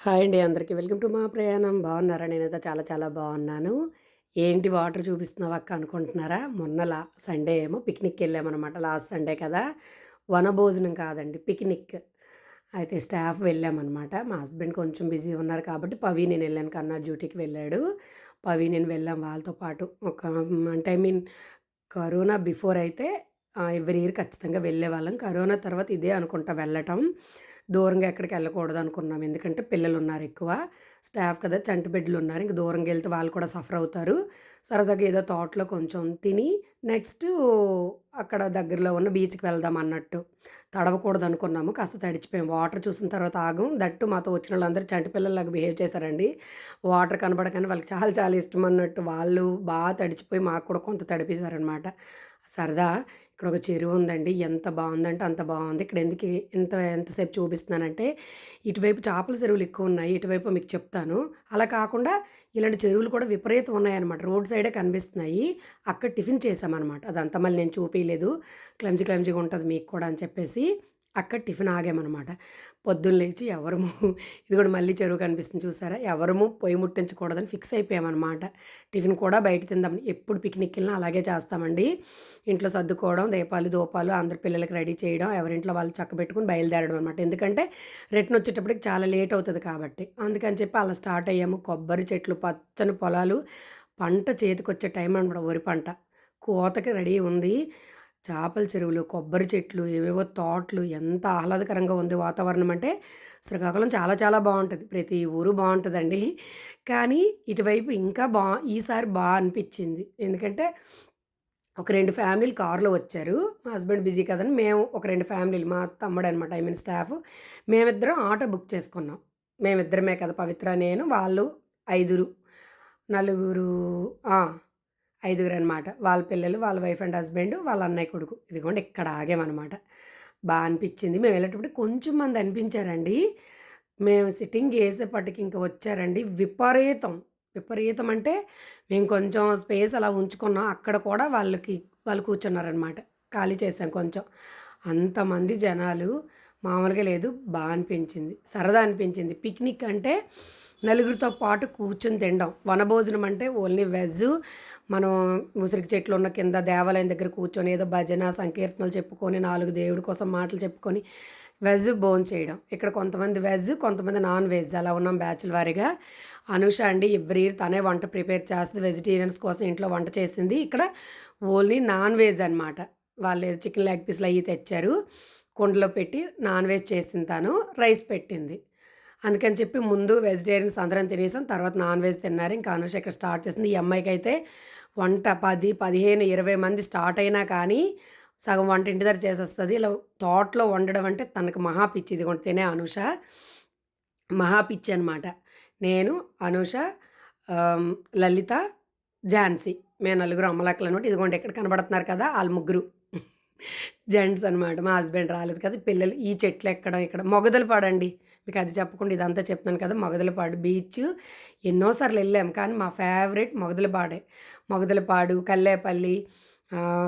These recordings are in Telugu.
హాయ్ అండి అందరికీ. వెల్కమ్ టు మా ప్రయాణం. బాగున్నారా? నేనైతే చాలా చాలా బాగున్నాను. ఏంటి వాటర్ చూపిస్తున్నావు అక్క అనుకుంటున్నారా? మొన్న లా సండే ఏమో పిక్నిక్కి వెళ్ళామన్నమాట. లాస్ట్ సండే కదా. వనభోజనం కాదండి పిక్నిక్. అయితే స్టాఫ్ వెళ్ళామన్నమాట. మా హస్బెండ్ కొంచెం బిజీ ఉన్నారు కాబట్టి పవి నేను వెళ్ళాను. కన్నా డ్యూటీకి వెళ్ళాడు. పవి నేను వెళ్ళాం. వాళ్ళతో పాటు ఒక అంటే ఐ మీన్ కరోనా బిఫోర్ అయితే ఎవ్రీ ఇయర్ ఖచ్చితంగా వెళ్ళే వాళ్ళం కరోనా తర్వాత ఇదే అనుకుంటా వెళ్ళటం. దూరంగా ఎక్కడికి వెళ్ళకూడదు అనుకున్నాం. ఎందుకంటే పిల్లలు ఉన్నారు ఎక్కువ. స్టాఫ్ కదా చంటి బిడ్డలు ఉన్నారు ఇంక దూరంగా వెళ్తే వాళ్ళు కూడా సఫర్ అవుతారు. సరదాగా ఏదో తోటలో కొంచెం తిని నెక్స్ట్ అక్కడ దగ్గరలో ఉన్న బీచ్కి వెళ్దాం అన్నట్టు. తడవకూడదు అనుకున్నాము. కాస్త తడిచిపోయాం. వాటర్ చూసిన తర్వాత ఆగం. దట్టు మాతో వచ్చిన వాళ్ళందరూ చంటి పిల్లలకు బిహేవ్ చేశారండి. వాటర్ కనబడకని వాళ్ళకి చాలా చాలా ఇష్టం అన్నట్టు. వాళ్ళు బాగా తడిచిపోయి మాకు కూడా కొంత తడిపేశారనమాట సరదా. ఇక్కడ ఒక చెరువు ఉందండి. ఎంత బాగుందంటే అంత బాగుంది ఇక్కడ ఎందుకు ఎంత ఎంతసేపు చూపిస్తున్నానంటే ఇటువైపు చేపల చెరువులు ఎక్కువ ఉన్నాయి ఇటువైపు మీకు చెప్తాను. అలా కాకుండా ఇలాంటి చెరువులు కూడా విపరీతం ఉన్నాయన్నమాట రోడ్ సైడే కనిపిస్తున్నాయి. అక్కడ టిఫిన్ చేసామన్నమాట అదంతా మళ్ళీ నేను చూపించలేదు క్లమ్జీ క్లమ్జీగా ఉంటుంది మీకు కూడా అని చెప్పేసి. అక్కడ టిఫిన్ ఆగామన్నమాట. పొద్దున్న లేచి ఎవరము ఇది కూడా మళ్ళీ చెరువు కనిపిస్తుంది చూసారా? ఎవరము పొయ్యి ముట్టించకూడదని ఫిక్స్ అయిపోయామన్నమాట. టిఫిన్ కూడా బయట తిందాం ఎప్పుడు పిక్నిక్ వెళ్ళినా అలాగే చేస్తామండి. ఇంట్లో సర్దుకోవడం దీపాలు దూపాలు అందరి పిల్లలకి రెడీ చేయడం ఎవరింట్లో వాళ్ళు చక్కబెట్టుకుని బయలుదేరడం అనమాట ఎందుకంటే రిటర్న్ వచ్చేటప్పటికి చాలా లేట్ అవుతుంది కాబట్టి. అందుకని చెప్పి అలా స్టార్ట్ అయ్యాము. కొబ్బరి చెట్లు పచ్చని పొలాలు పంట చేతికొచ్చే టైం అనమాట వరి పంట కోతకి రెడీ ఉంది. చేపల చెరువులు కొబ్బరి చెట్లు ఏవేవో తోటలు ఎంత ఆహ్లాదకరంగా ఉంది వాతావరణం అంటే శ్రీకాకుళం చాలా చాలా బాగుంటుంది. ప్రతి ఊరు బాగుంటుందండి. కానీ ఇటువైపు ఇంకా బా ఈసారి బాగా అనిపించింది. ఎందుకంటే ఒక రెండు ఫ్యామిలీలు కారులో వచ్చారు. మా హస్బెండ్ బిజీ కదని మేము ఒక రెండు ఫ్యామిలీలు మా తమ్ముడు అనమాట ఐ మీన్ స్టాఫ్. మేమిద్దరం ఆటో బుక్ చేసుకున్నాం. మేమిద్దరమే కదా పవిత్ర నేను వాళ్ళు ఐదుగురు నలుగురు ఐదుగురు అనమాట వాళ్ళ పిల్లలు వాళ్ళ వైఫ్ అండ్ హస్బెండ్ వాళ్ళ అన్నయ్య కొడుకు. ఇదిగోండి ఇక్కడ ఆగామన్నమాట. బాగా అనిపించింది. మేము వెళ్ళేటప్పుడు కొంచెం మంది అనిపించారండి. మేము సిట్టింగ్ వేసేపటికి ఇంకా వచ్చారండి. విపరీతం. విపరీతం అంటే మేము కొంచెం స్పేస్ అలా ఉంచుకున్నాం. అక్కడ కూడా వాళ్ళకి వాళ్ళు కూర్చున్నారనమాట ఖాళీ చేసాం కొంచెం. అంతమంది జనాలు. మామూలుగా లేదు. బాగా అనిపించింది. సరదా అనిపించింది. పిక్నిక్ అంటే నలుగురితో పాటు కూర్చొని తినడం. వనభోజనం అంటే ఓన్లీ వెజ్. మనం ఉసిరికి చెట్లు ఉన్న కింద దేవాలయం దగ్గర కూర్చొని ఏదో భజన సంకీర్తనలు చెప్పుకొని నాలుగు దేవుడి కోసం మాటలు చెప్పుకొని వెజ్ బోన్ చేయడం. ఇక్కడ కొంతమంది వెజ్ కొంతమంది నాన్ వెజ్. అలా ఉన్నాం బ్యాచ్ల వారిగా. అనుష అండి ఎవ్రీ ఇయర్ తనే వంట ప్రిపేర్ చేస్తుంది వెజిటేరియన్స్ కోసం ఇంట్లో వంట చేసింది. ఇక్కడ ఓన్లీ నాన్ వెజ్ అనమాట వాళ్ళు చికెన్ లెగ్ పీస్లు అవి తెచ్చారు. కుండలో పెట్టి నాన్ వెజ్ చేసింది తాను రైస్ పెట్టింది. అందుకని చెప్పి ముందు వెజిటేరియన్స్ అందరం తినేసాం తర్వాత నాన్ వెజ్ తిన్నారు. ఇంకా అనుష ఇక్కడ స్టార్ట్ చేసింది. ఈ అమ్మాయికి అయితే వంట పది పదిహేను ఇరవై మంది స్టార్ట్ అయినా కానీ సగం వంట ఇంటి దగ్గర చేసేస్తుంది. ఇలా తోటలో వండడం అంటే తనకు మహాపిచ్చి ఇది తినే అనుష. మహాపిచ్చి అనమాట నేను అనుష లలిత ఝాన్సీ. మేము నలుగురు అమ్మలక్కలు అనమాట ఇదిగోండి ఎక్కడ కనబడుతున్నారు కదా వాళ్ళ ముగ్గురు. జెంట్స్ అనమాట మా హస్బెండ్ రాలేదు కదా. పిల్లలు ఈ చెట్లు ఎక్కడం ఇక్కడ మొగదలు పడండి. మీకు అది చెప్పకుండా ఇదంతా చెప్తున్నాను కదా మొగదలపాడు బీచ్. ఎన్నోసార్లు వెళ్ళాం కానీ మా ఫేవరెట్ మొగదలపాడే మొగదలపాడు కల్లేపల్లి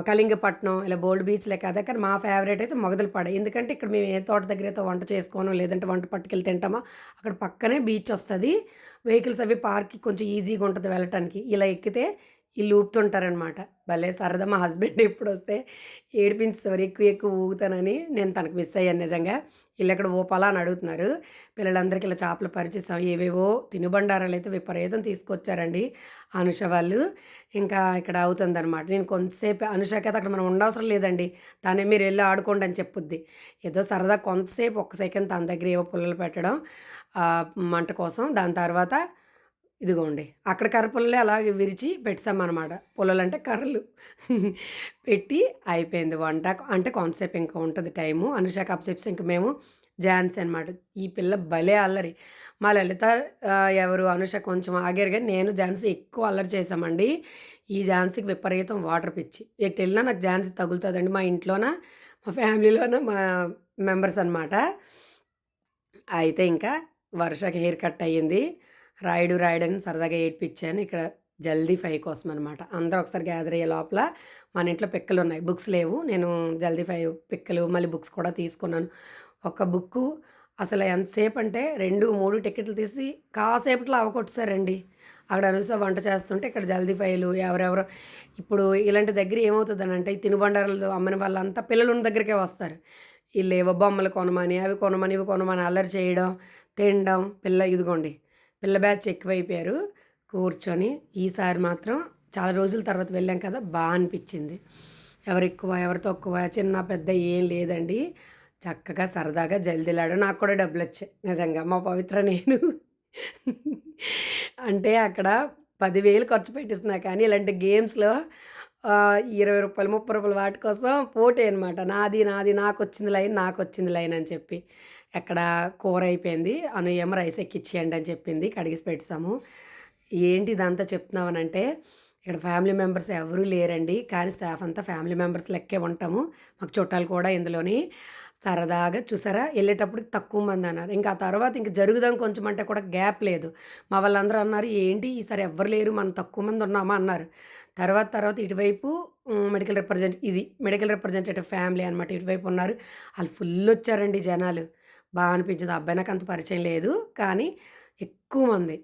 కళింగపట్నం ఇలా బోల్డ్ బీచ్లే కదా కానీ మా ఫేవరెట్ అయితే మొగదలపాడే ఎందుకంటే ఇక్కడ మేము ఏ తోట దగ్గర అయితే వంట చేసుకోను లేదంటే వంట పట్టుకెళ్ళి తింటామా అక్కడ పక్కనే బీచ్ వస్తుంది. వెహికల్స్ అవి పార్కి కొంచెం ఈజీగా ఉంటుంది వెళ్ళటానికి. ఇలా ఎక్కితే వీళ్ళు ఊపుతుంటారనమాట భలే సరదా మా హస్బెండ్ ఎప్పుడు వస్తే ఏడిపించేవారు ఎక్కువ ఎక్కువ ఊగుతానని నేను తనకు మిస్ అయ్యాను నిజంగా. వీళ్ళు ఎక్కడ ఊపాలా అని అడుగుతున్నారు. పిల్లలందరికీ ఇలా చేపలు పరిచేసాం ఏవేవో తినుబండారాలు అయితే విపరీతం తీసుకొచ్చారండి అనుష వాళ్ళు. ఇంకా ఇక్కడ అవుతుందన్నమాట నేను కొంతసేపు అనుషకైతే అయితే అక్కడ మనం ఉండవసరం లేదండి. తనే మీరు వెళ్ళి ఆడుకోండి అని చెప్పుద్ది. ఏదో సరదా కొంతసేపు ఒక్క సెకండ్ తన దగ్గర ఏవో పుల్లలు పెట్టడం మంట కోసం. దాని తర్వాత ఇదిగోండి అక్కడ కర్ర పుల్లలే అలాగే విరిచి పెట్టామన్నమాట పుల్లలు అంటే కర్రలు. పెట్టి అయిపోయింది వంట. అంటే కొంతసేపు ఇంకా ఉంటుంది టైము. అనుష కప్సెప్స్ ఇంక మేము ఝాన్సీ అనమాట ఈ పిల్ల భలే అల్లరి. మా లలిత ఎవరు అనుష కొంచెం ఆగారు కానీ నేను ఝాన్సీ ఎక్కువ అల్లరి చేసామండి ఈ ఝాన్సీకి విపరీతం వాటర్ పిచ్చి. ఎటు వెళ్ళినా నాకు ఝాన్సీ తగులుతుందండి. మా ఇంట్లోన మా ఫ్యామిలీలోన మా మెంబర్స్ అనమాట అయితే ఇంకా వర్షకి హెయిర్ కట్ అయ్యింది. రాయుడు రాయుడని సరదాగా ఏడ్పించాను ఇక్కడ జల్దీ ఫైవ్ కోసం అనమాట అందరూ ఒకసారి గ్యాదర్ అయ్యే లోపల మన ఇంట్లో పిక్కలు ఉన్నాయి బుక్స్ లేవు. నేను జల్దీ ఫైవ్ పిక్కలు మళ్ళీ బుక్స్ కూడా తీసుకున్నాను. ఒక బుక్కు అసలు ఎంతసేపు అంటే రెండు మూడు టికెట్లు తీసి కాసేపట్లో అవకొట్టేసారండి అక్కడ అనుస వంట చేస్తుంటే ఇక్కడ జల్దీ ఫైలు ఎవరెవరో. ఇప్పుడు ఇలాంటి దగ్గర ఏమవుతుందని అంటే ఈ తినుబండారాలు అమ్మని వాళ్ళంతా పిల్లలు ఉన్న దగ్గరికే వస్తారు. వీళ్ళు ఏవో బొమ్మలు కొనమని అవి కొనమని ఇవి కొనమని అల్లరి చేయడం తినడం పిల్ల ఇదిగోండి. పిల్ల బ్యాచ్ ఎక్కువైపోయారు. కూర్చొని ఈసారి మాత్రం చాలా రోజుల తర్వాత వెళ్ళాం కదా బాగా అనిపించింది. ఎవరు ఎక్కువ ఎవరు తక్కువ చిన్న పెద్ద ఏం లేదండి. చక్కగా సరదాగా జల్దిలాడు నాకు కూడా డబ్బులు వచ్చాయి నిజంగా. మా పవిత్ర నేను. అంటే అక్కడ పదివేలు ఖర్చు పెట్టిస్తున్నా కానీ ఇలాంటి గేమ్స్లో ఇరవై రూపాయలు ముప్పై రూపాయలు వాటి కోసం పోటీ అనమాట నాది నాది నాకు వచ్చింది లైన్ నాకు వచ్చింది లైన్ అని చెప్పి. ఎక్కడ కూర అయిపోయింది. అను ఏమో రైస్ ఎక్కిచ్చేయండి అని చెప్పింది. కడిగిసి పెట్టాము ఏంటి ఇదంతా చెప్తున్నామనంటే ఇక్కడ ఫ్యామిలీ మెంబర్స్ ఎవరూ లేరండి. కానీ స్టాఫ్ అంతా ఫ్యామిలీ మెంబర్స్ లెక్కే ఉంటాము. మాకు చుట్టాలు కూడా ఇందులోని సరదాగా చూసారా? వెళ్ళేటప్పుడు తక్కువ మంది అన్నారు. ఇంకా ఆ తర్వాత ఇంక జరుగుదాం కొంచెం అంటే కూడా గ్యాప్ లేదు. మా వాళ్ళందరూ అన్నారు ఏంటి ఈసారి ఎవ్వరు లేరు మనం తక్కువ మంది ఉన్నామా? అన్నారు. తర్వాత తర్వాత ఇటువైపు మెడికల్ రిప్రజెంట్ ఇది మెడికల్ రిప్రజెంటేటివ్ ఫ్యామిలీ అనమాట ఇటువైపు ఉన్నారు. వాళ్ళు ఫుల్ వచ్చారండి జనాలు. బాగా అనిపించింది. అబ్బాయి నాకు అంత పరిచయం లేదు. కానీ ఎక్కువ మంది.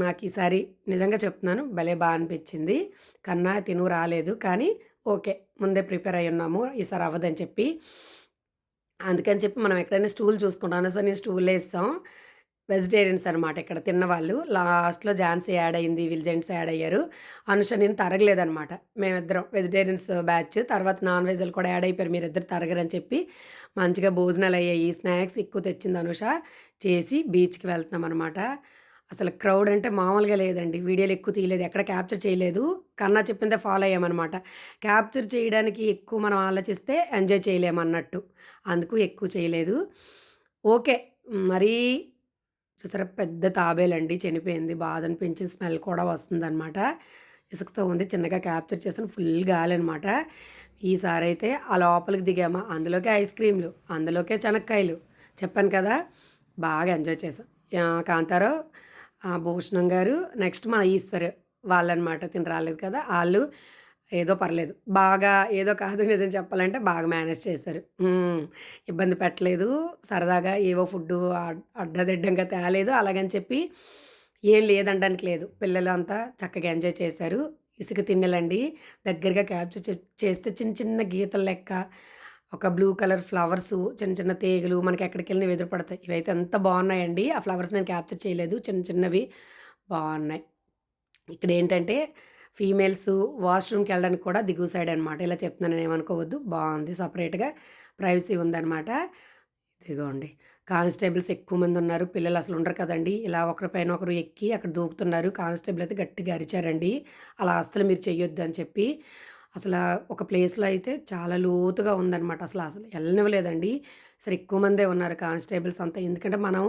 నాకు ఈసారి నిజంగా చెప్తున్నాను భలే బాగా అనిపించింది. కన్నా తిను రాలేదు. కానీ ఓకే ముందే ప్రిపేర్ అయి ఉన్నాము. ఈసారి అవ్వదని చెప్పి. అందుకని చెప్పి మనం ఎక్కడైనా స్టూల్ చూసుకుంటాం. సార్ నేను స్టూల్ వేస్తాం వెజిటేరియన్స్ అనమాట ఇక్కడ తిన్నవాళ్ళు. లాస్ట్లో ఝాన్సీ యాడ్ అయింది వీళ్ళు జెంట్స్ యాడ్ అయ్యారు. అనుష నేను తరగలేదనమాట మేమిద్దరం వెజిటేరియన్స్ బ్యాచ్. తర్వాత నాన్ వెజ్లు కూడా యాడ్ అయిపోయారు. మీరిద్దరు తరగరని చెప్పి మంచిగా భోజనాలు అయ్యాయి. స్నాక్స్ ఎక్కువ తెచ్చింది అనుష. చేసి బీచ్కి వెళ్తున్నాం అనమాట అసలు క్రౌడ్ అంటే మామూలుగా లేదండి. వీడియోలు ఎక్కువ తీయలేదు. ఎక్కడ క్యాప్చర్ చేయలేదు. కన్నా చెప్పిందే ఫాలో అయ్యామన్నమాట. క్యాప్చర్ చేయడానికి ఎక్కువ మనం ఆలోచిస్తే ఎంజాయ్ చేయలేమన్నట్టు. అందుకు ఎక్కువ చేయలేదు. ఓకే. మరీ చూసారా? పెద్ద తాబేలండి. చనిపోయింది. బాధ అనిపించిన స్మెల్ కూడా వస్తుందన్నమాట. ఇసుకతో ఉంది. చిన్నగా క్యాప్చర్ చేసిన ఫుల్ గాలి అనమాట ఈసారి అయితే ఆ లోపలికి దిగామా? అందులోకే ఐస్ క్రీమ్లు. అందులోకే చెనక్కాయలు. చెప్పాను కదా? బాగా ఎంజాయ్ చేసాం కాంతారో భూషణం గారు నెక్స్ట్ మన ఈశ్వర్ వాళ్ళనమాట. తిని రాలేదు కదా? వాళ్ళు ఏదో పర్లేదు. బాగా ఏదో కాదు నిజం చెప్పాలంటే బాగా మేనేజ్ చేశారు ఇబ్బంది పెట్టలేదు. సరదాగా ఏవో ఫుడ్ అడ్డదిడ్డంగా తేలేదు. అలాగని చెప్పి ఏం లేదనడానికి లేదు. పిల్లలు అంతా చక్కగా ఎంజాయ్ చేశారు. ఇసుక తిన్నెలండి. దగ్గరగా క్యాప్చర్ చేస్తే చిన్న చిన్న గీతల లెక్క ఒక బ్లూ కలర్ ఫ్లవర్స్ చిన్న చిన్న తీగలు మనకి ఎక్కడికి వెళ్ళినా ఎదురు పడతాయి. ఇవైతే ఎంత బాగున్నాయండి. ఆ ఫ్లవర్స్ నేను క్యాప్చర్ చేయలేదు. చిన్న చిన్నవి బాగున్నాయి. ఇక్కడ ఏంటంటే ఫీమేల్స్ వాష్రూమ్కి వెళ్ళడానికి కూడా దిగు సైడ్ అనమాట ఇలా చెప్తున్నాను ఏమనుకోవద్దు. బాగుంది సపరేట్గా ప్రైవసీ ఉందన్నమాట. ఇదిగోండి కానిస్టేబుల్స్ ఎక్కువ మంది ఉన్నారు. పిల్లలు అసలు ఉండరు కదండి. ఇలా ఒకరిపైన ఒకరు ఎక్కి అక్కడ దూకుతున్నారు. కానిస్టేబుల్ అయితే గట్టిగా అరిచారండి. అలా అసలు మీరు చెయ్యొద్దు అని చెప్పి అసలు ఒక ప్లేస్లో అయితే చాలా లోతుగా ఉందన్నమాట. అసలు అసలు వెళ్ళనివ్వలేదండి సరే ఎక్కువ మందే ఉన్నారు కానిస్టేబుల్స్ అంతా. ఎందుకంటే మనం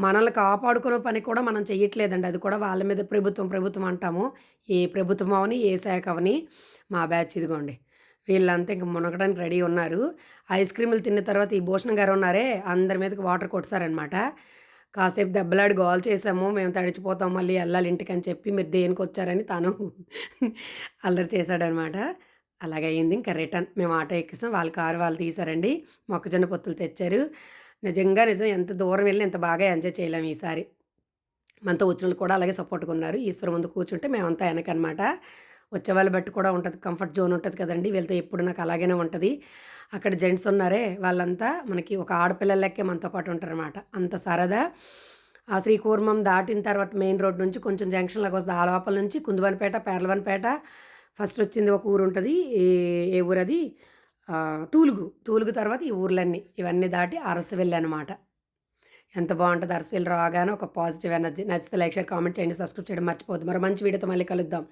మనల్ని కాపాడుకునే పని కూడా మనం చేయట్లేదండి అది కూడా వాళ్ళ మీద ప్రభుత్వం ప్రభుత్వం అంటాము. ఏ ప్రభుత్వం అవని ఏ శాఖ అవని మా బ్యాచ్ ఇదిగోండి. వీళ్ళంతా ఇంక మునగడానికి రెడీ ఉన్నారు. ఐస్ క్రీములు తిన్న తర్వాత ఈ భూషణ్ గారు ఉన్నారే అందరి మీదకి వాటర్ కొట్టారనమాట కాసేపు దెబ్బలాడి గోల్ చేసాము మేము తడిచిపోతాం మళ్ళీ వెళ్ళాలి ఇంటికి అని చెప్పి మీరు దేనికి వచ్చారని తను అల్లరి చేశాడనమాట. అలాగే అయింది. ఇంకా రిటర్న్ మేము ఆటో ఎక్కిస్తాం. వాళ్ళ కారు వాళ్ళు తీశారండి. మొక్కజొన్న పొత్తులు తెచ్చారు. నిజంగా నిజం ఎంత దూరం వెళ్ళి ఎంత బాగా ఎంజాయ్ చేయలేము ఈసారి. మనతో వచ్చిన కూడా అలాగే సపోర్ట్గా ఉన్నారు. ఈశ్వర ముందు కూర్చుంటే మేమంతా వెనకనమాట. వచ్చే వాళ్ళ బట్టి కూడా ఉంటుంది. కంఫర్ట్ జోన్ ఉంటుంది కదండి. వీళ్ళతో ఎప్పుడు నాకు అలాగనే ఉంటుంది. అక్కడ జెంట్స్ ఉన్నారే వాళ్ళంతా మనకి ఒక ఆడపిల్లల లెక్కే మనతో పాటు ఉంటారనమాట అంత సరదా. ఆ శ్రీకూర్మం దాటిన తర్వాత మెయిన్ రోడ్ నుంచి కొంచెం జంక్షన్లోకి వస్తుంది. ఆ లోపల నుంచి కుందువనిపేట పేర్లవనిపేట. ఫస్ట్ వచ్చింది ఒక ఊరు ఉంటుంది. ఏ ఊరు అది తూలుగు. తూలుగు తర్వాత ఈ ఊర్లన్నీ. ఇవన్నీ దాటి అరసవెల్లి అనమాట ఎంత బాగుంటుంది అరసవెల్లి రాగానే ఒక పాజిటివ్ ఎనర్జీ. నచ్చితే లైక్ షేర్ కామెంట్ చేయండి. సబ్స్క్రైబ్ చేయడం మర్చిపోద్దు మరి మంచి వీడియోతో మళ్ళీ కలుద్దాం.